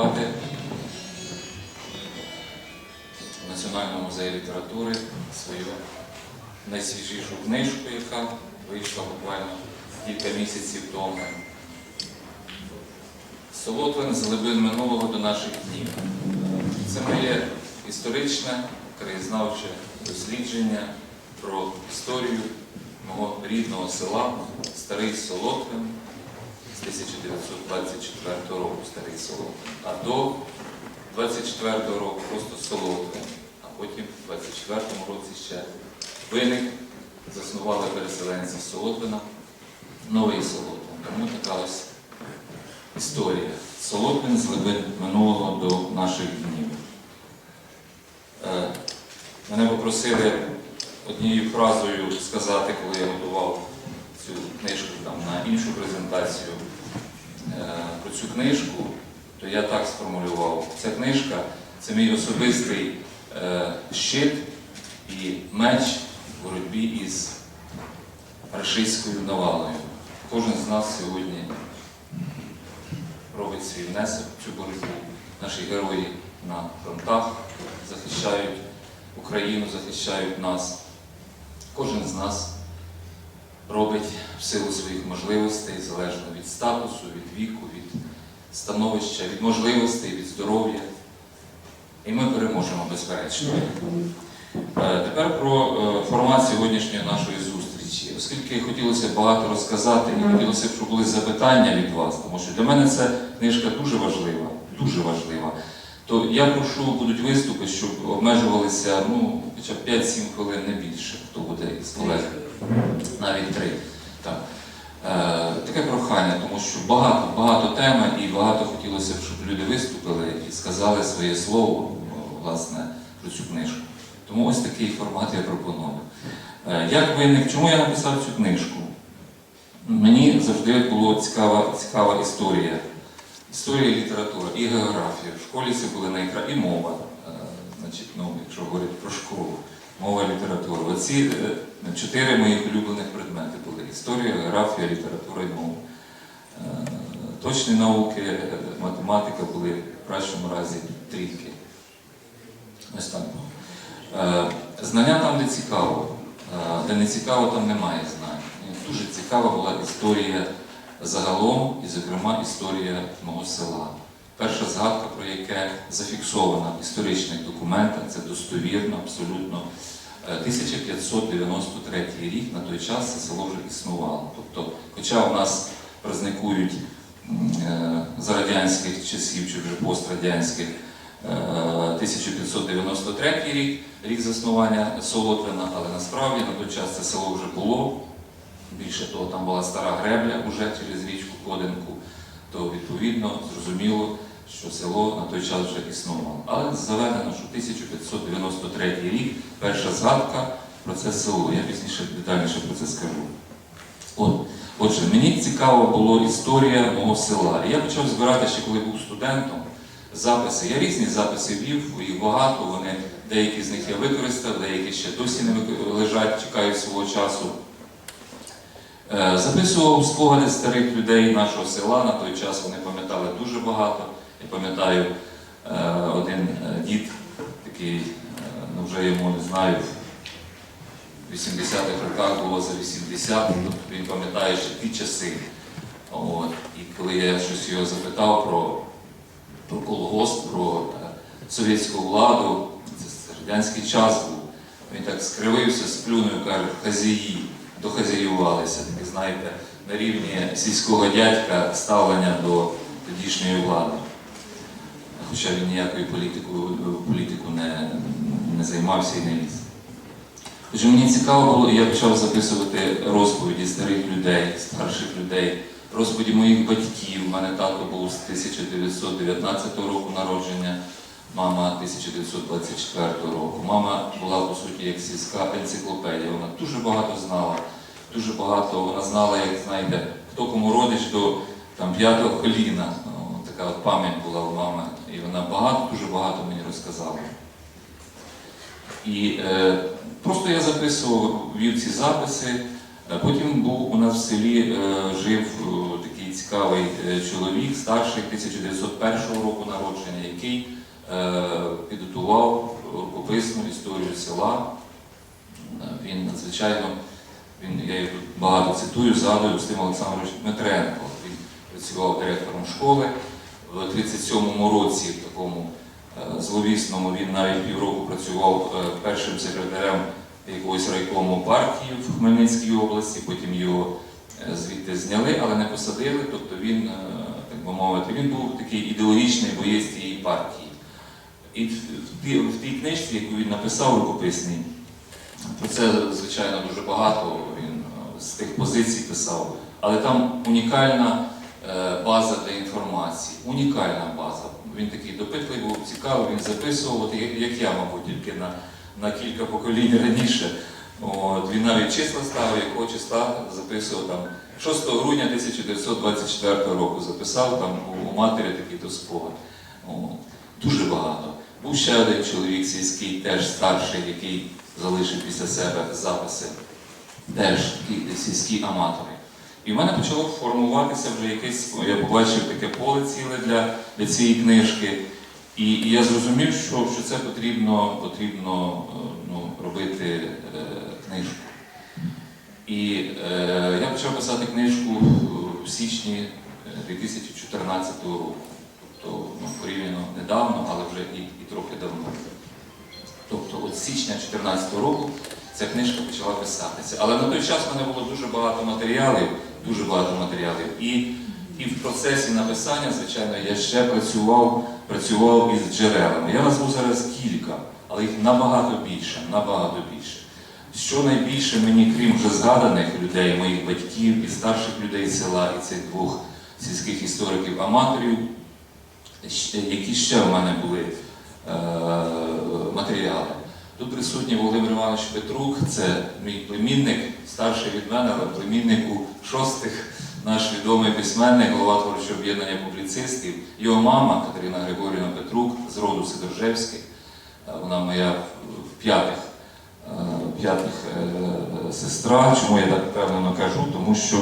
презентувати в Національному музеї літератури свою найсвіжішу книжку, яка вийшла буквально кілька місяців тому. Солотвин з глибин минулого до наших днів. Це моє історичне, краєзнавче дослідження про історію мого рідного села Старий Солотвин 1924 року Старий Солотвин, а до 24 року просто Солотвин, а потім в 24 році ще виник, заснували переселенці Солотвина, Новий Солотвин. Тому така ось історія. Солотвин з глибин минулого до наших днів. Е, Мене попросили однією фразою сказати, коли я готував цю книжку там, на іншу презентацію е, про цю книжку, то я так сформулював. Ця книжка це мій особистий е, щит і меч в боротьбі із рашистською навалою. Кожен з нас сьогодні робить свій внесок в цю боротьбу. Наші герої на фронтах захищають Україну, захищають нас. Кожен з нас робить в силу своїх можливостей, залежно від статусу, від віку, від становища, від можливостей, від здоров'я. І ми переможемо безперечно. Е, Тепер про е, формат сьогоднішньої нашої зустрічі. Оскільки хотілося багато розказати, і хотілося б, щоб були запитання від вас, тому що для мене ця книжка дуже важлива, дуже важлива. То я прошу, будуть виступи, щоб обмежувалися ну, хоча б 5-7 хвилин не більше, хто буде із колег, навіть три. Так. Е, таке прохання, тому що багато, багато теми і багато хотілося б, щоб люди виступили і сказали своє слово власне, про цю книжку. Тому ось такий формат я пропоную. Е, Як виник, чому я написав цю книжку? Мені завжди була цікава, цікава історія. Історія, література і географія. В школі це були найкра... і мова. Е, Значить, ну, якщо говорити про школу, мова, література. Оці е, чотири моїх улюблених предмети були: історія, географія, література і мова. Е, Точні науки, математика були в кращому разі трійки. Ось так. Знання там, де цікаво, де не цікаво, там немає знань. Дуже цікава була історія загалом, і, зокрема, історія мого села. Перша згадка, про яке зафіксована в історичних документах, це достовірно, абсолютно. Е, 1593 рік на той час це село вже існувало. Тобто, хоча у нас праздникують е, за радянських часів чи вже пострадянських е, 1593 рік, рік заснування Солотвина, але насправді на той час це село вже було. Більше того, там була стара гребля уже через річку Кодинку, то відповідно зрозуміло, що село на той час вже існувало. Але заведено, що 1593 рік перша згадка про це село. Я пізніше детальніше про це скажу. От. Отже, мені цікава була історія мого села. Я почав збирати ще коли був студентом записи. Я різні записи вів, їх багато. Вони, деякі з них я використав, деякі ще досі не лежать, чекають свого часу. Е, Записував спогади старих людей нашого села. На той час вони пам'ятали дуже багато. Я пам'ятаю е, один е, дід, такий, ну вже йому не знаю, в 80-х роках було за 80, тобто він пам'ятає ще ті часи. От. І коли я щось його запитав про, про колгосп, про совєтську владу, це, радянський час був, він так скривився, сплюнув, каже, хазяї, дохазяювалися, таке, знаєте, на рівні сільського дядька ставлення до тодішньої влади. Хоча він ніякою політикою, політику не, не займався і не ліз. Отже, мені цікаво було, я почав записувати розповіді старих людей, старших людей, розповіді моїх батьків. У мене тато був з 1919 року народження, мама 1924 року. Мама була, по суті, як сільська енциклопедія. Вона дуже багато знала, дуже багато вона знала, як знаєте, хто кому родич до там, п'ятого коліна. О, Така от пам'ять була у мами. І вона багато, дуже багато мені розказала. І е, просто я записував, вів ці записи. Е, Потім був у нас в селі е, жив е, такий такий цікавий е, чоловік, старший 1901 року народження, який е, підготував рукописну історію села. Е, Він надзвичайно, він, я його багато цитую, згадую Устим Олександрович Дмитренко. Він працював директором школи. В 37-му році, в такому е, зловісному, він навіть півроку працював е, першим секретарем якогось райкому партії в Хмельницькій області, потім його е, звідти зняли, але не посадили. Тобто він, так би мовити, він був такий ідеологічний боєць цієї партії. І в, тій- книжці, яку він написав рукописній, про це, звичайно, дуже багато він е, з тих позицій писав, але там унікальна е, база для інформації, унікальна база. Він такий допитливий був, цікавий, він записував, от як, я, мабуть, тільки на, на кілька поколінь раніше. От, він навіть числа ставив, якого числа записував там 6 грудня 1924 року записав там у, матері такий то спогад. Дуже багато. Був ще один чоловік сільський, теж старший, який залишив після себе записи, теж сільські аматори. І в мене почало формуватися вже якесь, я побачив таке поле ціле для, для цієї книжки. І, і я зрозумів, що, що це потрібно, потрібно е, ну, робити е, книжку. І е, я почав писати книжку в січні е, 2014 року. Тобто ну, порівняно недавно, але вже і, і трохи давно. Тобто от січня 2014 року ця книжка почала писатися. Але на той час в мене було дуже багато матеріалів, дуже багато матеріалів. І, і в процесі написання, звичайно, я ще працював, працював із джерелами. Я назву зараз кілька, але їх набагато більше, набагато більше. Що найбільше мені, крім вже згаданих людей, моїх батьків і старших людей села, і цих двох сільських істориків-аматорів, які ще в мене були матеріали. Тут присутній Володимир Іванович Петрук, це мій племінник, старший від мене, але племінник у шостих, наш відомий письменник, голова творчого об'єднання публіцистів. Його мама Катерина Григорівна Петрук з роду Сидоржевських, Е, вона моя в п'ятих, е, п'ятих е, сестра. Чому я так впевнено кажу? Тому що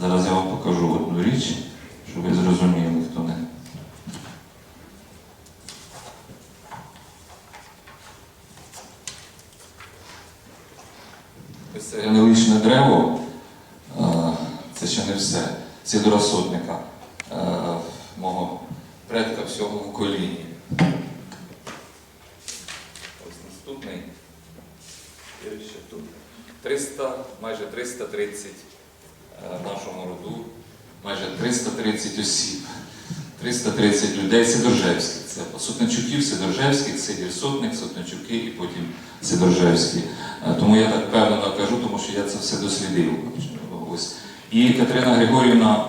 зараз я вам покажу одну річ, щоб ви зрозуміли, хто не. Ось це генеалогічне дерево, е, це ще не все. Це до розсудника е, мого предка в сьомому коліні. Ось наступний. І ще тут. 300, майже 330 е, в нашому роду, майже 330 осіб. 330 людей Сидоржевських. Це Сотничуків, Сидоржевських, Сидір Сотничуки і потім Сидоржевські. Е, Тому я так певно кажу, тому що я це все дослідив. І Катерина Григорівна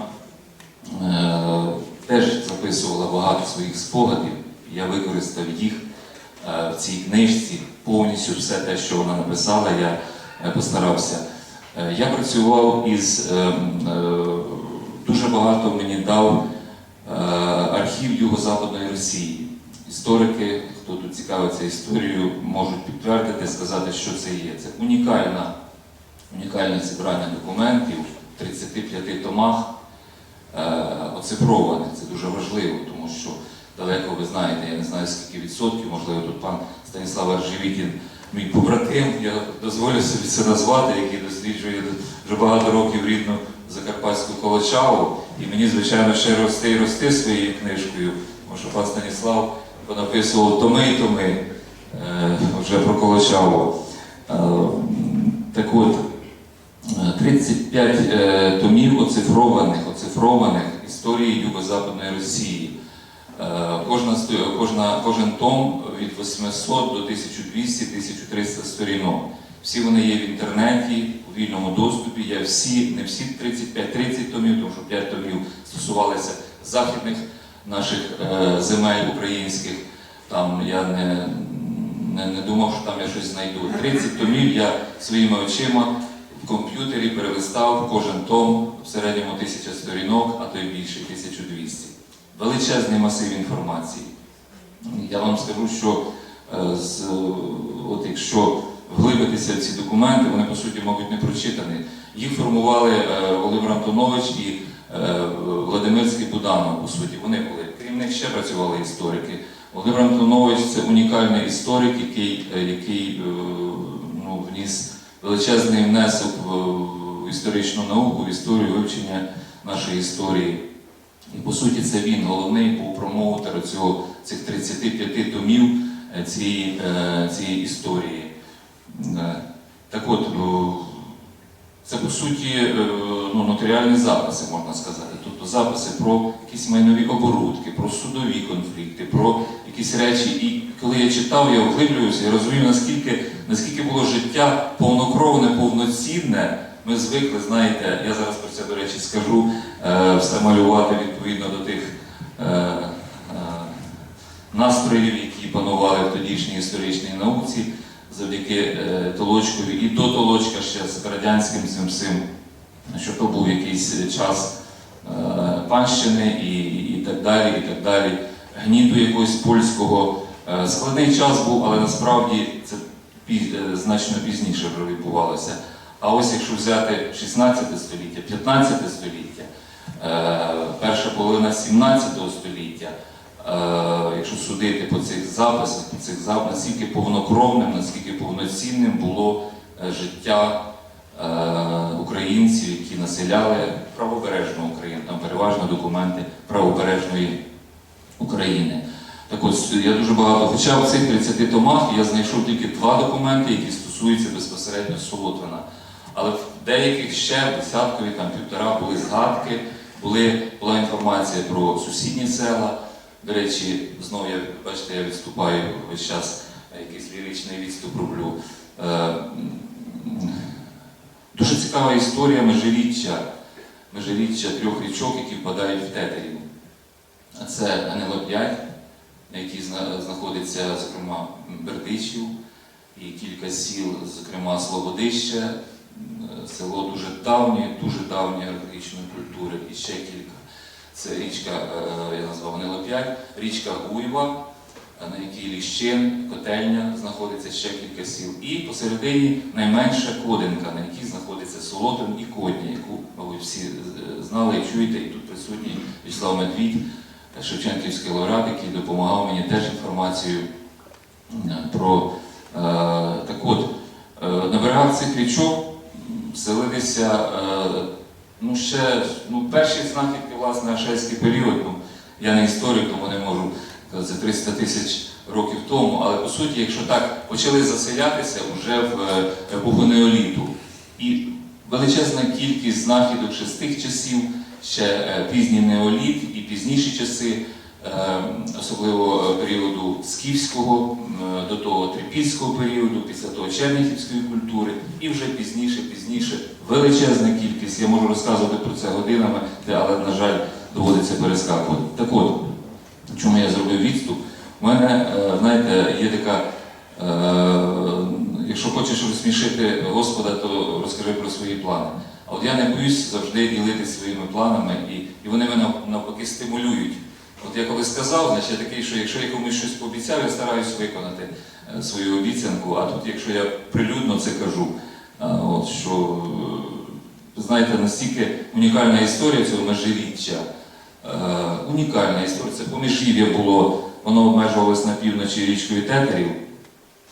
е, теж записувала багато своїх спогадів. Я використав їх е, в цій книжці, повністю все те, що вона написала, я постарався. Я працював із дуже багато мені дав архів Юго-Западної Росії. Історики, хто цікавиться історією, можуть підтвердити, сказати, що це є. Це унікальна, унікальне зібрання документів в 35 томах е, оцифроване. Це дуже важливо, тому що далеко ви знаєте, я не знаю скільки відсотків, можливо, тут пан Станіслав Аржевікін, мій побратим, я дозволю собі це назвати, який досліджує вже багато років рідну Закарпатську Колочаву. І мені, звичайно, ще рости і рости своєю книжкою, тому що пан Станіслав понаписував томи і томи е, вже про Колочаву. Е, так от, е, 35 е, томів оцифрованих, оцифрованих історії Юго-Западної Росії. Кожна, кожна, кожен том від 800 до 1200-1300 сторінок. Всі вони є в інтернеті, у вільному доступі. Я всі, не всі 35-30 томів, тому що 5 томів стосувалися західних наших е, земель українських. Там я не, не, не думав, що там я щось знайду. 30 томів я своїми очима в комп'ютері перелистав кожен том в середньому 1000 сторінок, а то й більше 1200. Величезний масив інформації. Я вам скажу, що е, з, от якщо вглибитися в ці документи, вони по суті, мабуть, не прочитані. Їх формували е, Володимир Антонович і Владимирський Буданов, по суті, вони були. Крім них ще працювали історики. Володимир Антонович це унікальний історик, який, е, який е, ну, вніс величезний внесок в, історичну науку, в історію вивчення нашої історії. І по суті, це він головний був промоутер цього, цих 35 томів е, цієї, е, цієї історії. Е, Так от, це по суті е, ну, нотаріальні записи, можна сказати. Тобто записи про якісь майнові оборудки, про судові конфлікти, про якісь речі. І коли я читав, я вглиблююся, я розумію, наскільки, наскільки було життя повнокровне, повноцінне. Ми звикли, знаєте, я зараз про це, до речі, скажу, е, все малювати відповідно до тих е, настроїв, які панували в тодішній історичній науці завдяки е, Толочкові і до Толочка ще з радянським цим всім, що то був якийсь час е, панщини і, і так далі, і так далі, гніту якогось польського. Е, Складний час був, але насправді це е, значно пізніше відбувалося. А ось якщо взяти 16 століття, 15 століття, е, перша половина 17 століття, е, якщо судити по цих записах, по цих записах, наскільки повнокровним, наскільки повноцінним було е, життя е, українців, які населяли правобережну Україну, там переважно документи правобережної України. Так от, я дуже багато, хоча в цих 30 томах я знайшов тільки два документи, які стосуються безпосередньо Солотвина. Але в деяких ще десяткові, там півтора були згадки, були, була інформація про сусідні села. До речі, знову я бачите, я відступаю весь час, якийсь ліричний відступ роблю. Е, Дуже цікава історія межиріччя, межиріччя трьох річок, які впадають в Тетерів. Це НЛО 5, на якій знаходиться, зокрема, Бердичів і кілька сіл, зокрема Слободище, село дуже давнє, дуже давньої архаїчної культури, і ще кілька. Це річка, е, я назвав 5, річка Гуйва, е, на якій Ліщин, Котельня знаходиться ще кілька сіл. І посередині найменша Кодинка, на якій знаходиться Солотин і Кодня, яку, мабуть, всі е, знали і чуєте, і тут присутній Вячеслав Медвідь, е, Шевченківський лауреат, який допомагав мені теж інформацію е, про е, так от, е, на берегах цих річок селилися е, ну, ще ну, перші знахідки, власне, ашельський період. Ну, я не історик, тому не можу це 300 тисяч років тому. Але по суті, якщо так почали заселятися вже в е, епоху неоліту. І величезна кількість знахідок ще з тих часів, ще е, пізній неоліт і пізніші часи, особливо е, періоду скіфського, е, до того трипільського періоду, після того черніхівської культури, і вже пізніше, пізніше величезна кількість. Я можу розказувати про це годинами, але, на жаль, доводиться перескакувати. Так от, чому я зробив відступ? У мене, е, знаєте, є така. е, Якщо хочеш розсмішити Господа, то розкажи про свої плани. А от я не боюсь завжди ділитися своїми планами, і вони мене навпаки стимулюють. От я коли сказав, значить я такий, що якщо я комусь щось пообіцяв, я стараюсь виконати е, свою обіцянку. А тут, якщо я прилюдно це кажу, от що е, знаєте, настільки унікальна історія цього межиріччя. Е, унікальна історія. Це поміжгір'я було, воно обмежувалось на півночі річкою Тетерів.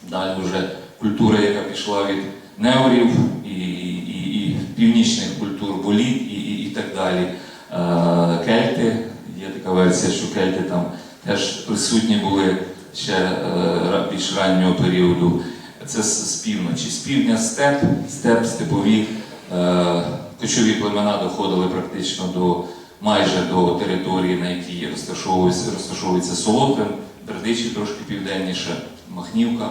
Далі вже культура, яка пішла від неорів і, і, і північних культур, боліт і, і, і так далі. Е, Кельти, є така версія, що кельти там теж присутні були ще е, більш раннього періоду. Це з, півночі. З півдня степ, степ, степові е, кочові племена доходили практично до майже до території, на якій розташовується, розташовується Солотвин, Бердичів трошки південніше, Махнівка.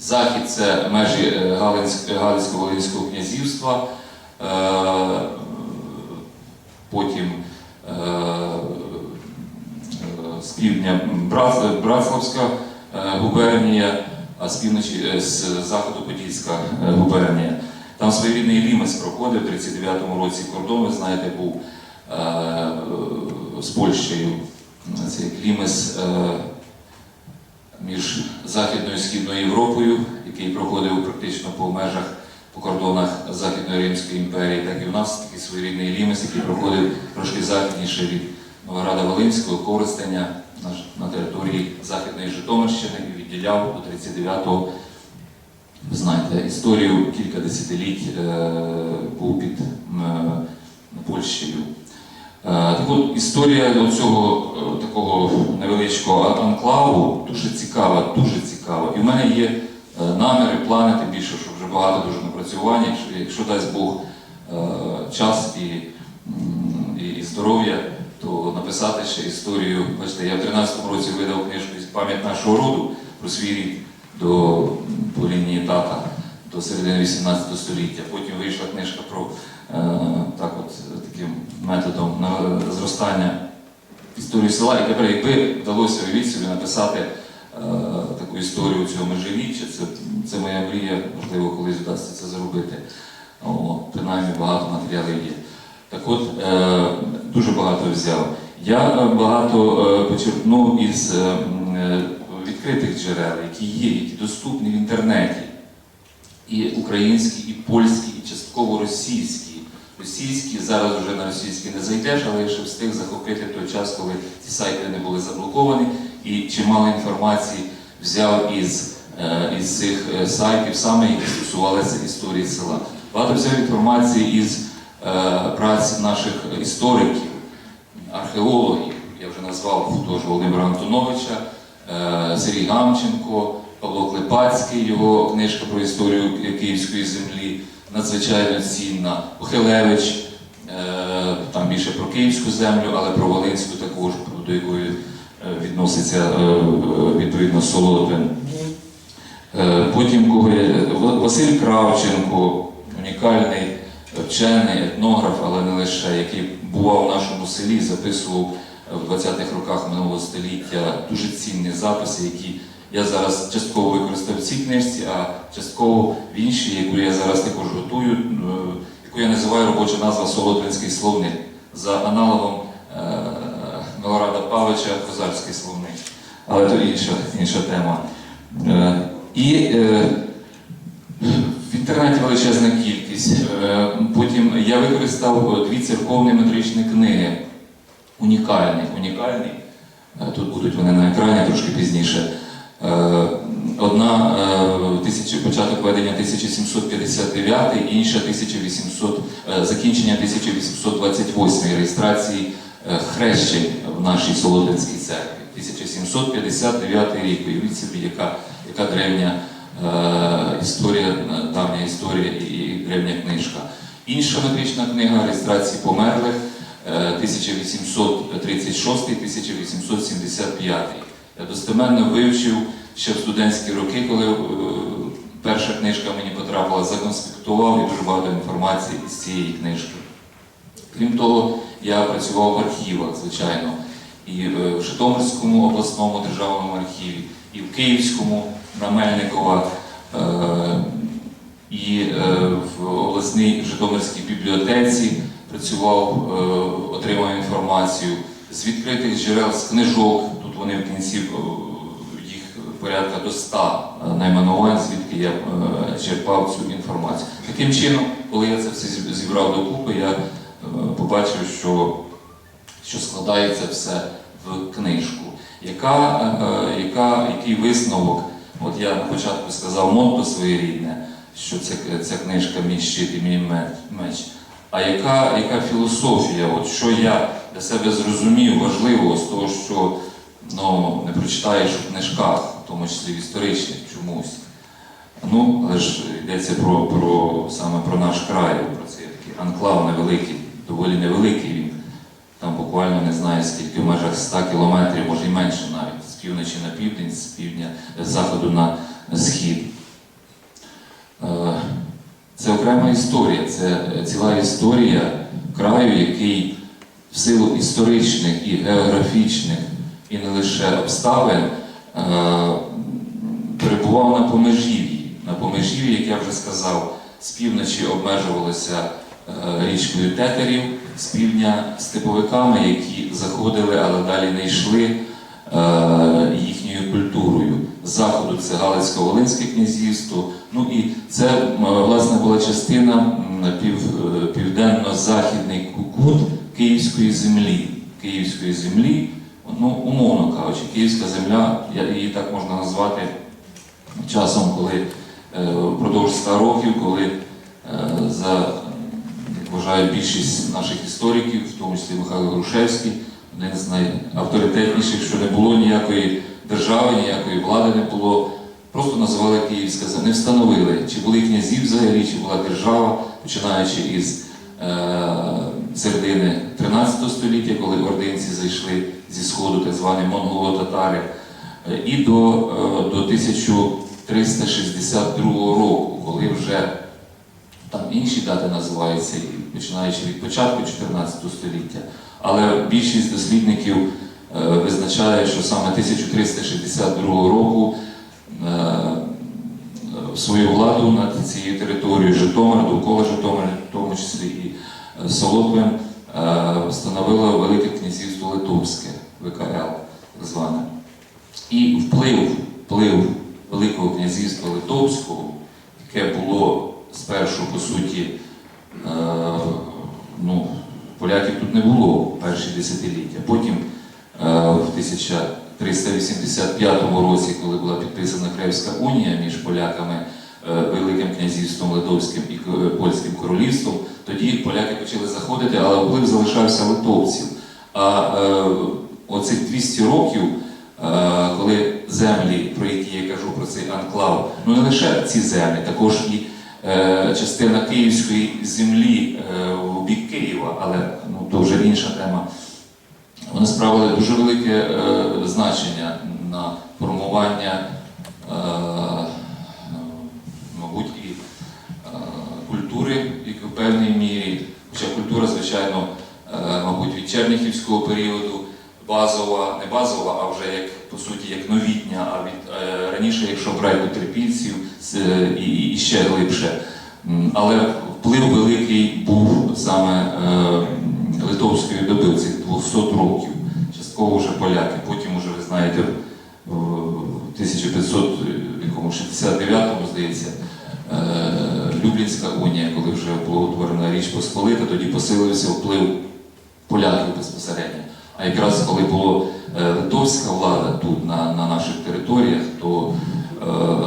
Захід це межі е, Галицько-Волинського князівства, потім з півдня Братславська е, губернія, а з півночі е, з заходу Подільська е, губернія. Там своєрідний Лімець проходив в 39-му році кордон, ви знаєте, був е, з Польщею. Це як Лімес е, між Західною і Східною Європою, який проходив практично по межах, по кордонах Західної Римської імперії, так і в нас такий своєрідний лімес, який проходив трошки західніше від Новограда Волинського, Коростеня на, території Західної Житомирщини і відділяв до 39-го ви знаєте, історію кілька десятиліть е, був під м, Польщею. Е, так от історія цього е, такого невеличкого анклаву дуже цікава, дуже цікава. І в мене є е, наміри, плани, тим більше, що вже багато дуже напрацювань, якщо, якщо дасть Бог е, час і, і, здоров'я, то написати ще історію. Бачите, я в 13-му році видав книжку Пам'ять нашого роду про свій рід до по лінії тата до середини 18 століття. Потім вийшла книжка про е, так от таким методом зростання історії села. І тепер, якби вдалося уявіть собі написати е, таку історію цього межиріччя, це, це моя мрія, можливо, колись вдасться це зробити. О, принаймні багато матеріалів є. Так от, е, дуже багато взяв. Я е, багато е, почерпнув із е, е, відкритих джерел, які є, які доступні в інтернеті. І українські, і польські, і частково російські. Російські зараз вже на російські не зайдеш, але я ще встиг захопити той час, коли ці сайти не були заблоковані, і чимало інформації взяв із, із цих е, сайтів, саме які стосувалися історії села. Багато взяв інформації із е, праць наших істориків, археологів. Я вже назвав того ж Володимира Антоновича, е, Сергій Гамченко, Павло Клепацький, його книжка про історію Київської землі надзвичайно цінна. Похилевич, е, там більше про київську землю, але про Волинську також, до якої е, відноситься е, е, відповідно Солотвин. Е, Потім є? Василь Кравченко, унікальний вчений, етнограф, але не лише, який бував в нашому селі, записував в 20-х роках минулого століття дуже цінні записи, які я зараз частково використав в цій книжці, а частково в іншій, яку я зараз також готую, е, яку я називаю робоча назва Солотвинський словник за аналогом е, Милорада Павича Козарський словник. Але то інша, інша тема. Е, І е, в інтернеті величезна кількість. Е, Потім я використав дві церковні метричні книги. Унікальні, унікальні. Е, Тут будуть вони на екрані трошки пізніше. Е, Одна е, тисячі, початок ведення 1759, інша 1800, е, закінчення 1828 реєстрації е, хрещень в нашій Солодинській церкві. 1759 рік. Уявіть собі, яка, яка древня е, історія, е, давня історія і, древня книжка. Інша метрична книга реєстрації померлих е, 1836-1875. Я достеменно вивчив ще в студентські роки, коли е, перша книжка мені потрапила, законспектував і дуже багато інформації із цієї книжки. Крім того, я працював в архівах, звичайно, і е, в Житомирському обласному державному архіві, і в Київському на Мельникова, е, і е, в обласній Житомирській бібліотеці працював, е, отримав інформацію з відкритих джерел, з книжок. Тут вони в кінці їх порядка до 100 найменувань, звідки я черпав цю інформацію. Таким чином, коли я це все зіб- зібрав докупи, я побачив, що, що складається все в книжку. Яка, е, яка, який висновок? От я на початку сказав мотто своєрідне, що це, ця книжка мій щит і мій меч. А яка, яка філософія? От що я для себе зрозумів важливого з того, що ну, не прочитаєш у книжках, в тому числі в історичних чомусь. Ну, але ж йдеться про, про саме про наш край, про цей анклав невеликий, доволі невеликий. Там буквально не знаю скільки, в межах 100 кілометрів, може і менше навіть, з півночі на південь, з півдня, з заходу на схід. Е, Це окрема історія, це ціла історія краю, який в силу історичних і географічних, і не лише обставин е, перебував на помежів'ї. На помежів'ї, як я вже сказав, з півночі обмежувалося е, річкою Тетерів, з півдня степовиками, які заходили, але далі не йшли е, їхньою культурою. заходу це Галицько-Волинське князівство. Ну і це власне була частина пів, е, південно-західний кут Київської землі. Київської землі, ну, умовно кажучи, Київська земля, її так можна назвати часом, коли е, впродовж 100 років, коли за вважаю більшість наших істориків, в тому числі Михайло Грушевський, один з найавторитетніших, що не було ніякої держави, ніякої влади не було. Просто називали Київська. Не встановили, чи були князі взагалі, чи була держава, починаючи із е, середини 13 століття, коли ординці зайшли зі сходу, так звані монголо-татари, і до, е, до 1362 року, коли вже там інші дати називаються, починаючи від початку 14 століття. Але більшість дослідників е, визначає, що саме 1362 року е, свою владу над цією територією Житомира, довкола Житомира, в тому числі і е, Солотвин, встановило Велике князівство Литовське, ВКЛ зване. І вплив, вплив Великого князівства Литовського, яке було спершу, по суті, е, ну, поляків тут не було перші десятиліття. Потім е, в 1385 році, коли була підписана Кревська унія між поляками, е, Великим князівством Литовським і Польським королівством, тоді поляки почали заходити, але вплив залишався литовців. А е, оцих 200 років, е, коли землі, про які я кажу про цей анклав, ну не лише ці землі, також і частина київської землі е, в бік Києва, але ну, то вже інша тема. Вони справили дуже велике е, значення на формування, е, мабуть, і е, культури як в певній мірі. Хоча культура, звичайно, е, мабуть, від Черніхівського періоду базова, не базова, а вже як по суті як новітня, а від е, раніше, якщо брати терпільців, з- і, і ще глибше. Але вплив великий був саме е, литовської доби, цих 200 років. Частково вже поляки. Потім уже, ви знаєте, в 1569-му, здається, е, Люблінська унія, коли вже була утворена Річ Посполита, тоді посилився вплив поляків безпосередньо. А якраз коли була литовська влада тут, на, на наших територіях, то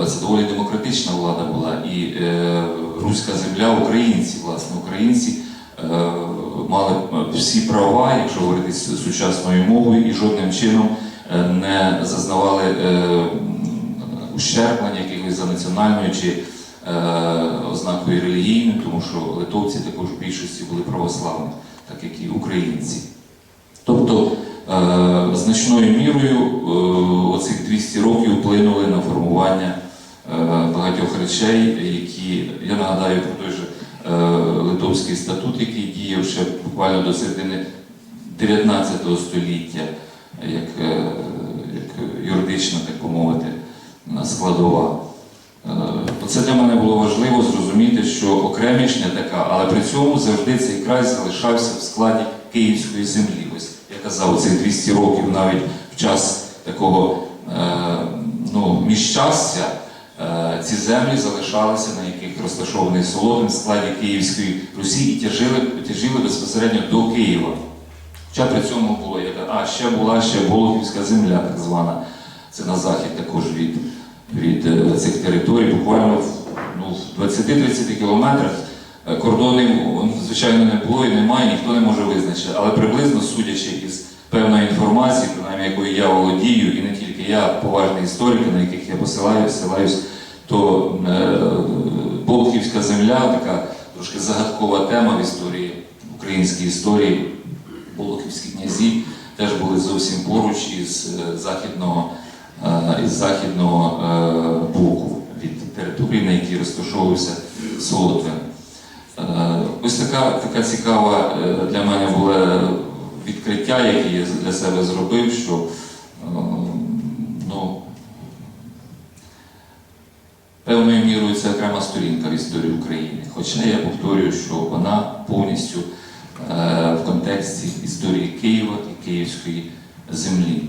е, це доволі демократична влада була. І е, руська земля, українці, власне, українці е, мали всі права, якщо говорити сучасною мовою, і жодним чином е, не зазнавали е, якихось за національною чи е, ознакою релігійною, тому що литовці також в більшості були православні, так як і українці. Тобто е, значною мірою е, оцих 200 років вплинули на формування е, багатьох речей, які я нагадаю про той же Литовський статут, який діяв ще буквально до середини 19 століття, як, як юридична, так би мовити, складова. Це для мене було важливо зрозуміти, що окремішня така, але при цьому завжди цей край залишався в складі Київської землі. Казав, цих 200 років навіть в час такого е, ну, міжчастя е, ці землі залишалися, на яких розташований Солотин в складі Київської Русі і тяжили, тяжили безпосередньо до Києва. Хоча при цьому було, а ще була ще Болохівська земля, так звана. Це на захід також від, від е, цих територій, буквально в, ну, 20-30 кілометрах. Кордонів, звичайно, не було і немає, ніхто не може визначити. Але приблизно, судячи із певної інформації, принаймні якою я володію, і не тільки я, поважні історики, на яких я посилаюсь, посилаюсь, то е, Болохівська земля, така трошки загадкова тема в історії, в українській історії. Болохівські князі теж були зовсім поруч із е, західного, е, із західного е, боку від території, на якій розташовувався Солотвин. Е, Ось така, така цікава е, для мене було відкриття, яке я для себе зробив, що е, ну, певною мірою це окрема сторінка в історії України. Хоча я повторюю, що вона повністю в контексті історії Києва і Київської землі.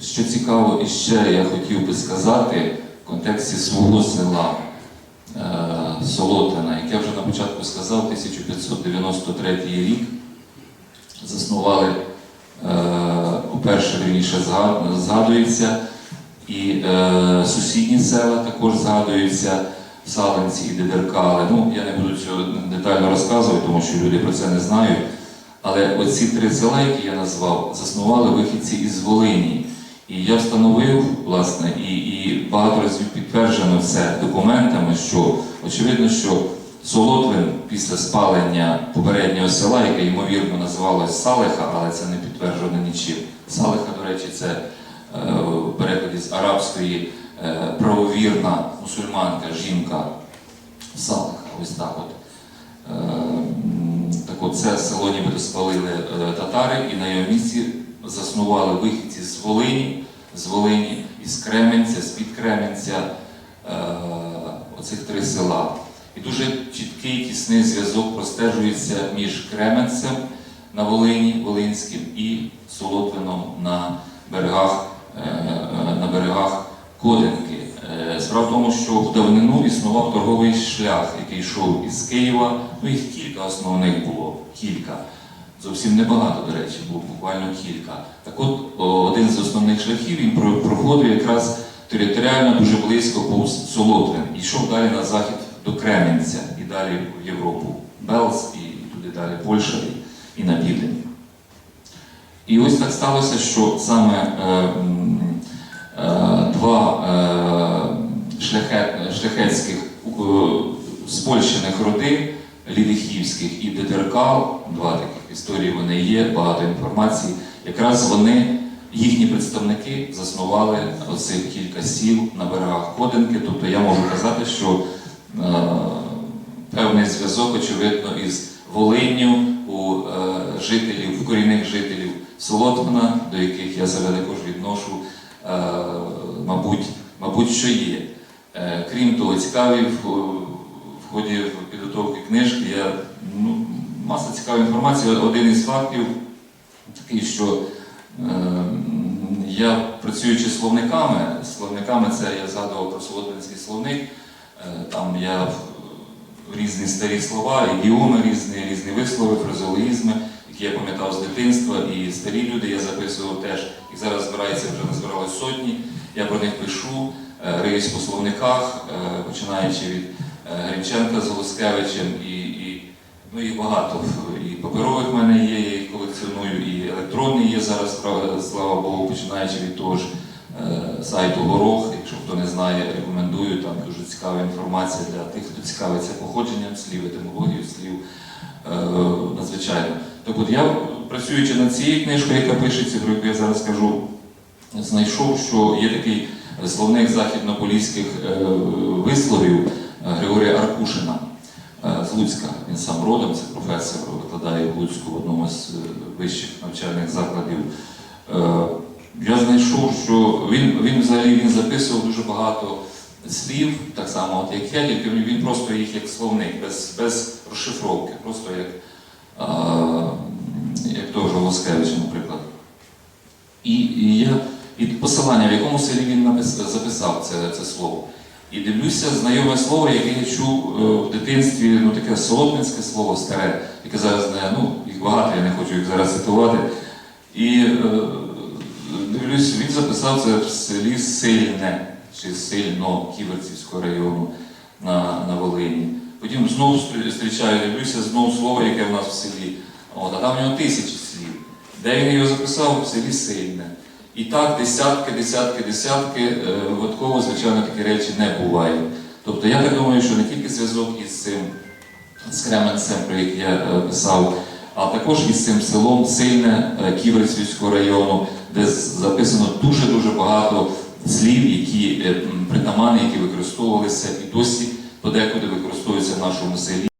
Що цікаво, і ще я хотів би сказати в контексті свого села Солотина, як я вже на початку сказав, 1593 рік заснували, е, по-перше, вірніше зга- згадується, і е, сусідні села також згадуються, Саленці і Дедеркали. Ну, я не буду цього детально розказувати, тому що люди про це не знають. Але оці три села, які я назвав, заснували вихідці із Волині. І я встановив, власне, і, і багато разів підтверджено це документами, що очевидно, що Солотвин після спалення попереднього села, яке ймовірно називалось Салеха, але це не підтверджено нічим. Салеха, до речі, це е, перекладі з арабської е, правовірна мусульманка, жінка Салеха. Ось так от. Е, Так от це село нібито спалили е, татари і на його місці заснували вихідці з Волині, з Волині, із Кременця, з-під Кременця, е, оцих три села. І дуже чіткий тісний зв'язок простежується між Кременцем на Волині, Волинським і Солотвином на берегах, е, е, на берегах Кодинки. Е, Справа в тому, що в давнину існував торговий шлях, який йшов із Києва. Ну, їх кілька основних було. Кілька. Зовсім небагато, до речі, було буквально кілька. Так от, один з основних шляхів він проходив якраз територіально дуже близько повз Солотвин. І йшов далі на захід до Кременця і далі в Європу. Белз і туди далі Польща і, на південь. І ось так сталося, що саме е, е, два е, шляхет, шляхетських е, спольщених роди, Лідихівських і Дедеркал, два таких історії вони є, багато інформації. Якраз вони, їхні представники, заснували оцих кілька сіл на берегах Ходинки. Тобто я можу казати, що е, певний зв'язок, очевидно, із Волинню у е, жителів, корінних жителів Солотвина, до яких я себе також відношу, е, мабуть, мабуть, що є. Е, крім того, цікаві в, ході підготовки книжки я ну, маса цікавої інформації. Один із фактів такий, що е, я працюючи словниками, словниками це я згадував про Солотвинський словник, е, там я різні старі слова, ідіоми різні, різні вислови, фразеологізми, які я пам'ятав з дитинства, і старі люди я записував теж. Їх зараз збирається вже назбиралось сотні. Я про них пишу, е, риюсь по словниках, е, починаючи від Гринченка з Голоскевичем, і, і ну, їх багато. І паперових в мене є, я їх колекціоную, і електронні є зараз, слава Богу, починаючи від того ж е, сайту Горох. Якщо хто не знає, рекомендую. Там дуже цікава інформація для тих, хто цікавиться походженням слів, етимологією слів. Е, надзвичайно. Так от я, працюючи над цією книжкою, яка пишеться, про яку я зараз скажу, знайшов, що є такий словник західнополіських е, висловів е, Григорія Аркушина е, з Луцька. Він сам родом, це професор, викладає в Луцьку в одному з е, вищих навчальних закладів. Е, Я знайшов, що він, він взагалі він записував дуже багато слів, так само, от як я, тільки він- просто їх як словник, без, без розшифровки, просто як, е, як того ж Волоскевича, наприклад. І, і я і посилання, в якому селі він напис- записав це, це слово. І дивлюся, знайоме слово, яке я чув е, в дитинстві, ну таке солотницьке слово старе, яке зараз не, ну, їх багато, я не хочу їх зараз цитувати. І е, дивлюсь, він записав це в селі Сильне чи Сильно Ківерцівського району на, на Волині. Потім знову зустрічаю, дивлюся знову слово, яке в нас в селі. От, а там в нього тисячі слів. Де він його записав? В селі Сильне. І так десятки, десятки, десятки, е, випадково, звичайно, такі речі не бувають. Тобто я так думаю, що не тільки зв'язок із цим з Кременцем, про який я е, писав, а також із цим селом Сильне е, Ківерцівського району, де записано дуже-дуже багато слів, які м, притаманні, які використовувалися і досі подекуди використовуються в нашому селі.